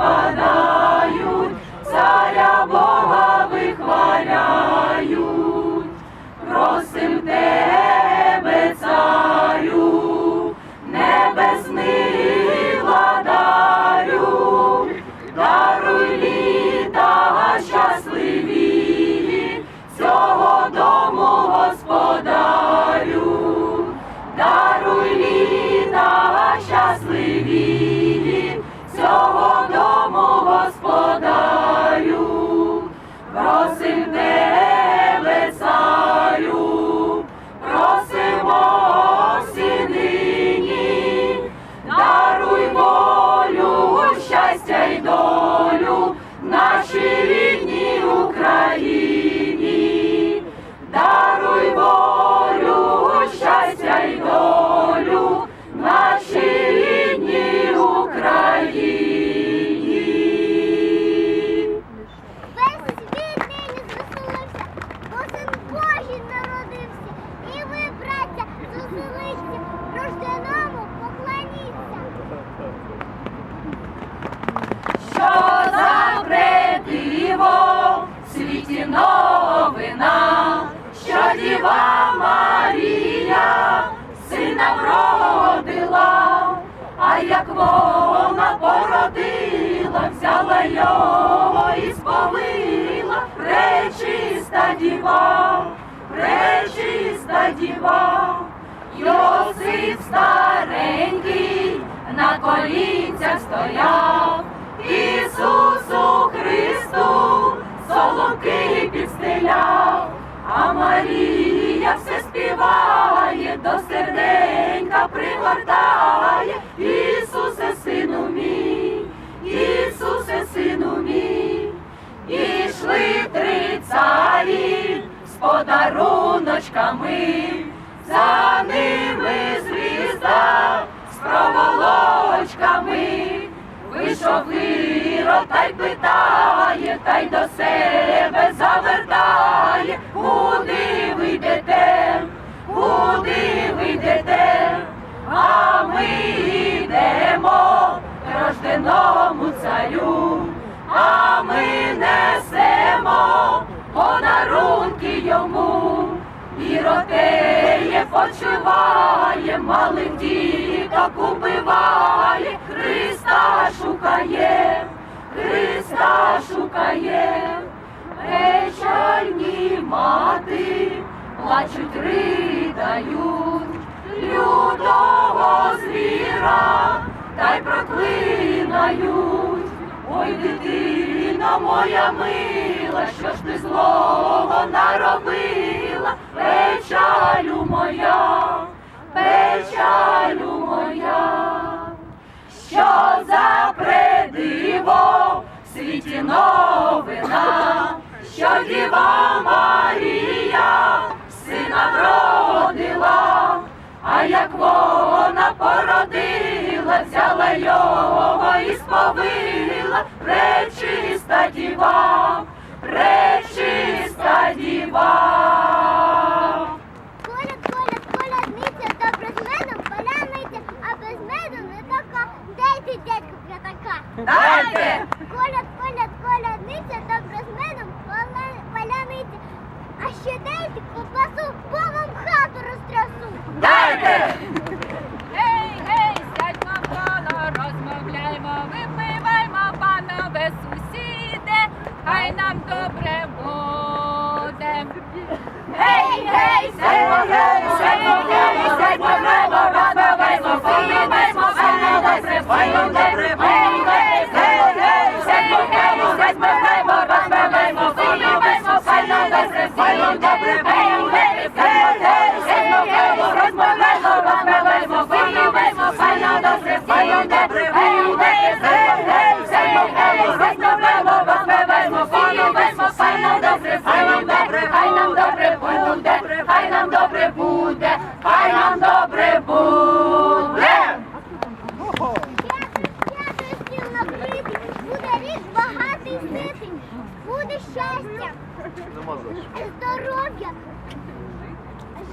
Bada. Діва Марія сина вродила, а як вона породила, взяла його і сповила, пречиста діва, пречиста діва, Йосип старенький на колінцях стояв, Ісусу Христу підстеляв, а серденька пригортає, Ісусе, сину мій, Ісусе, сину мій, ішли три царі з подаруночками, за ними звізда з проволочками. Вийшов Ірод та й питає, та й до себе завертає, ми йдемо рожденому царю, а ми несемо подарунки йому. Іротеє почуває, малих діток убиває, Христа шукає, Христа шукає, печальні мати, плачуть, ридають, лютого звіра, та й проклинають. Ой, дитино моя мила, що ж ти злого наробила, печалю моя, печалю моя, що за предиво в світі новина, що діва Марія сина вродила, а як вона взяла його і сповила, пречиста діва, пречиста діва. Коляд, коляд, колядниця, добре з медом, поляниця, а без меду не така. Дайте, дядьку, п'ятака. Дайте! щастя, здоров'я.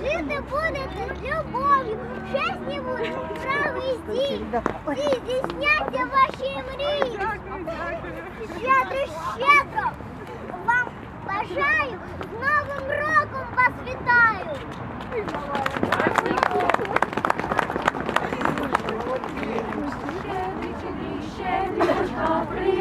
Жити будете з любов'ю, чесні будуть, правий стій, і здійсняться ваші мрії. Щедро, щедро вам бажаю, з Новим роком вас вітаю. Щедрівочка прилетіла,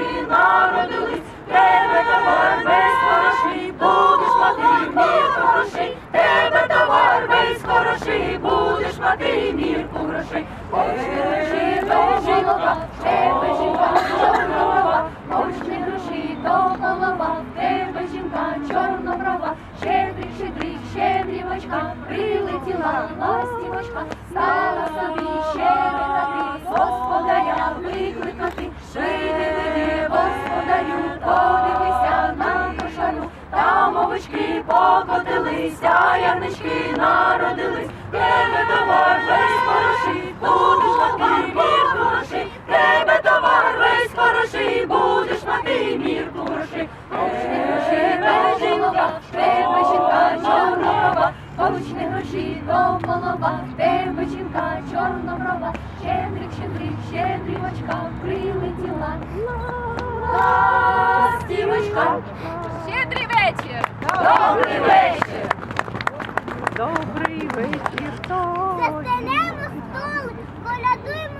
саянички народились, тебе хороший, будеш мати мірку грошей, тебе товар весь хороший, будеш мати мірку грошей. Покотилися, ярнички народились, тебе товар весь хороший, будеш мати мірку грошей, тебе товар весь хороший, будеш мати. Гроші, гроші, до жінка, тебе жінка чорноброва, жито голова, де печінка, чорноброва, щедрик, щедрик, щедрівочка, прилетіла. Ластівочка. Щедрий вечір. Добрий вечір. Добрий вечір, Застелемо столи, колядуємо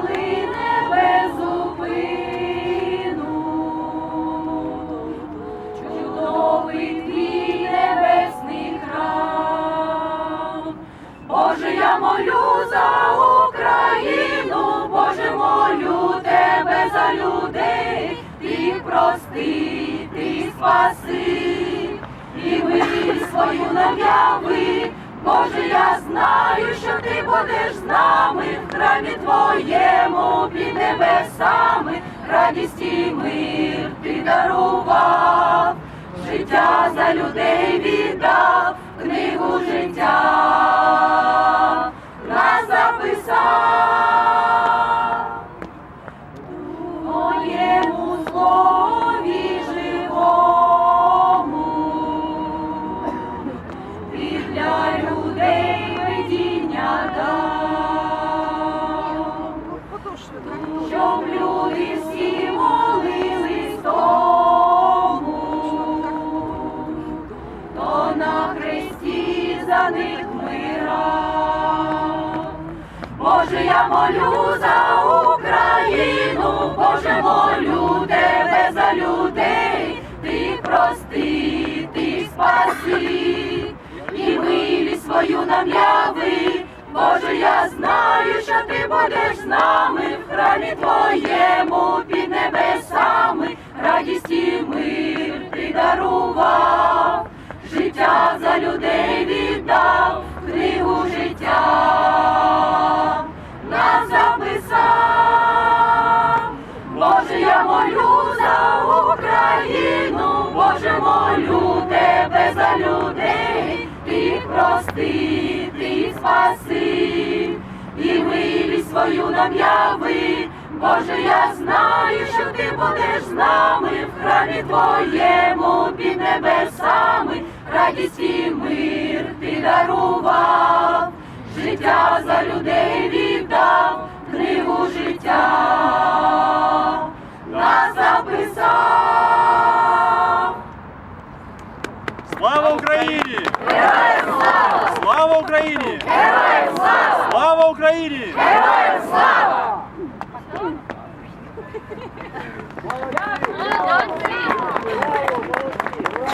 Hallelujah. Знаю, що ти будеш з нами. В храмі твоєму під небесами, радість і мир ти дарував, життя за людей віддав, книгу життя нас записав. Боже, я знаю, що ти будеш з нами в храмі твоєму під небесами, радість і мир ти дарував, життя за людей віддав, книгу життя. Нас свою нам яви. Боже, я знаю, що ти будеш з нами в храмі твоєму під небесами, радість і мир ти дарував, життя за людей віддав, книгу життя